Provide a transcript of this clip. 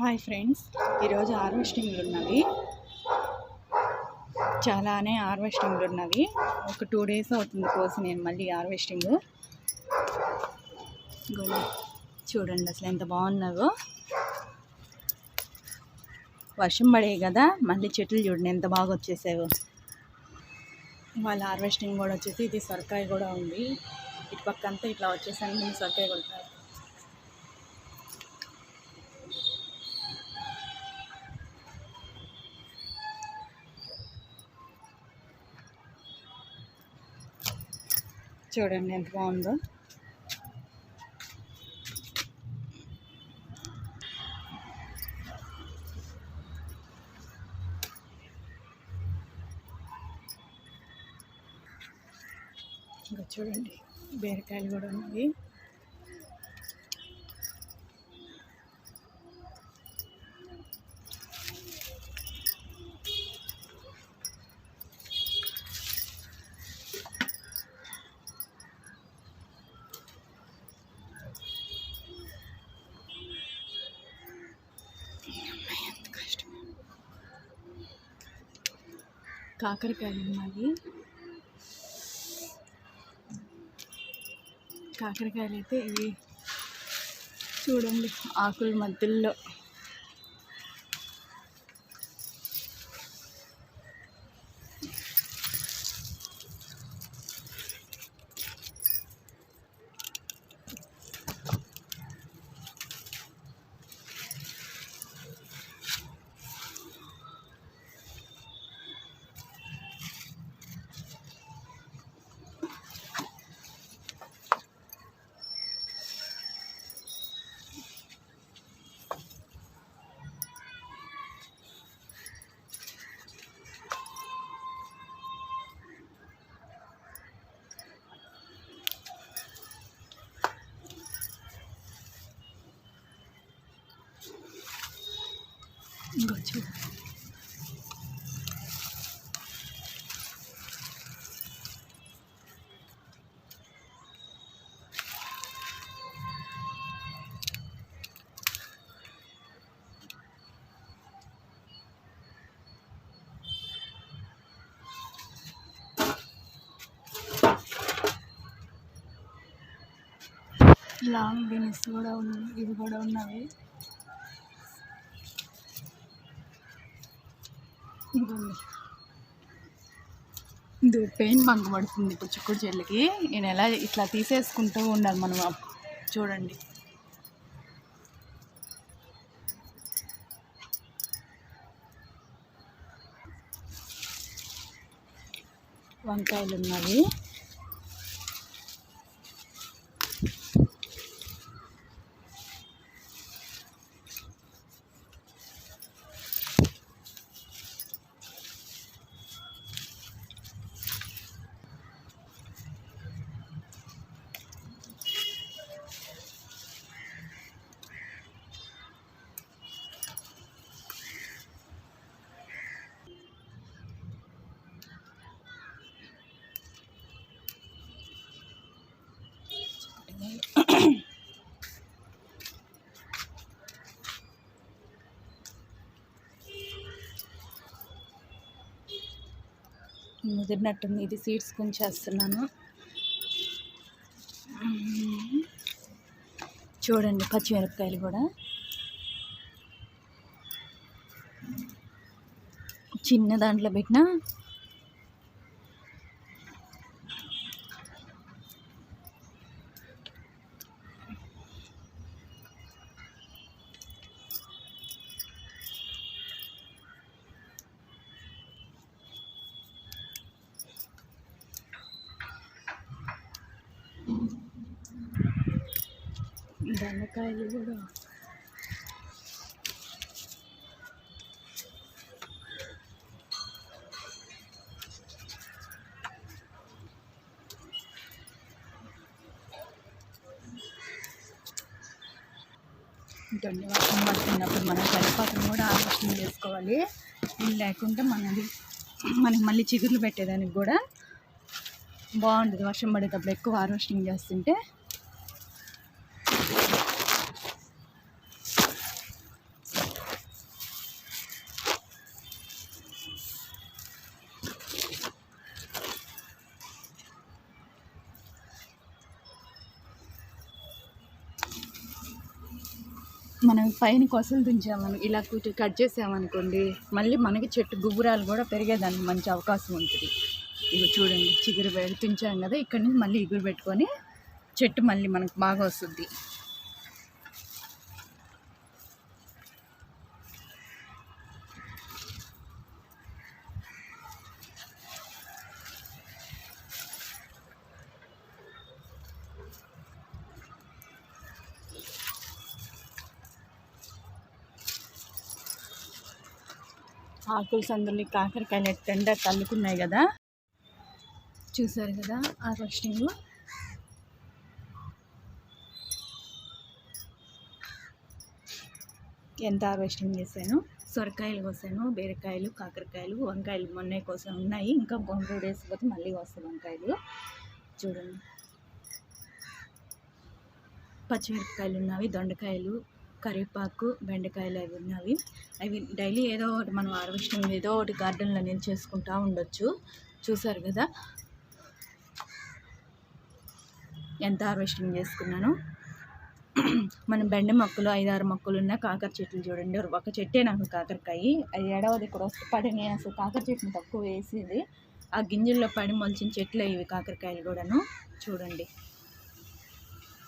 Hi friends ఈరోజు హార్వెస్టింగ్లు ఉన్నవి. చాలానే హార్వెస్టింగ్లు ఉన్నవి. ఒక టూ డేస్ అవుతుంది కోసి నేను మళ్ళీ హార్వెస్టింగ్ చూడండి అసలు ఎంత బాగున్నావో. వర్షం పడేవి కదా మళ్ళీ చెట్లు చూడండి ఎంత బాగా వచ్చేసావో వాళ్ళ హార్వెస్టింగ్ కూడా వచ్చేసి ఇది సొరకాయ కూడా ఉంది. ఇటు పక్క అంతా ఇట్లా వచ్చేసాను సొరకాయ కొడతారు. చూడండి ఎంత బాగుందో. ఇంకా చూడండి బీరకాయలు కూడా ఉన్నాయి. కాకరకాయలు ఉన్నాయి కాకరకాయలు అయితే ఇవి చూడండి ఆకుల మధ్యలో. చూపించు లాంగ్ బీన్స్ కూడా ఉన్నాయి ఇవి కూడా ఉన్నవి. ఇదిగోండి. ఇది పెయిన్ బంక్ పడుతుంది ఇప్పుడు చిక్కుడు చెల్లికి నేను ఎలా ఇట్లా తీసేసుకుంటూ ఉండాలి మనం చూడండి. వంకాయలు ఉన్నవి ముదిరినట్టుంది. ఇది సీడ్స్ కొంచెం వేస్తున్నాను చూడండి పచ్చిమిరపకాయలు కూడా. చిన్న దాంట్లో పెట్టిన దొండకాయలు కూడా. ఇంకొన్ని వర్షం పడుతున్నప్పుడు మనం కరిపాత్రం కూడా ఆలోచన చేసుకోవాలి. లేకుంటే మనది మనకి మళ్ళీ చిగుర్లు పెట్టేదానికి కూడా బాగుంటుంది. వర్షం పడేటప్పుడు ఎక్కువ హార్వెస్టింగ్ చేస్తుంటే. మనం పైన కొసలు దించామను ఇలా కూర్చో కట్ చేసామనుకోండి మళ్ళీ మనకి చెట్టు గుబురాలు కూడా పెరిగేదానికి మంచి అవకాశం ఉంటుంది. ఇవి చూడండి చిగురు పెట్టి తుంచాం కదా ఇక్కడ నుంచి మళ్ళీ ఇగురు పెట్టుకొని చెట్టు మళ్ళీ మనకు బాగా వస్తుంది. ఆకుల సందులు కాకరకాయలు ఎట్టండా తల్లుకున్నాయి కదా. చూసారు కదా ఆ రోస్టింగ్ ఎంత హార్వెస్టింగ్ చేశాను? సొరకాయలు కోసాను బీరకాయలు కాకరకాయలు వంకాయలు మొన్నే కోసం ఉన్నాయి. ఇంకా వన్ టూ డేస్ పోతే మళ్ళీ వస్తాయి వంకాయలు. చూడండి. పచ్చిమిరపకాయలు ఉన్నవి దొండకాయలు కరివేపాకు బెండకాయలు అవి ఉన్నవి. అవి డైలీ ఏదో ఒకటి మనం హార్వెస్టింగ్ ఏదో ఒకటి గార్డెన్లో నేను చేసుకుంటూ ఉండొచ్చు. చూసారు కదా? ఎంత హార్వెస్టింగ్ చేసుకున్నాను? మన బెండ మొక్కలు ఐదారు మొక్కలు ఉన్న కాకర చెట్లు చూడండి. ఒక చెట్టే నాకు కాకరకాయ. అది ఏడవది ఇక్కడ వస్తే పడి నేను అసలు కాకర చెట్టుని తక్కువ వేసేది. ఆ గింజల్లో పడి మొలిచిన చెట్లు ఇవి కాకరకాయలు కూడాను. చూడండి.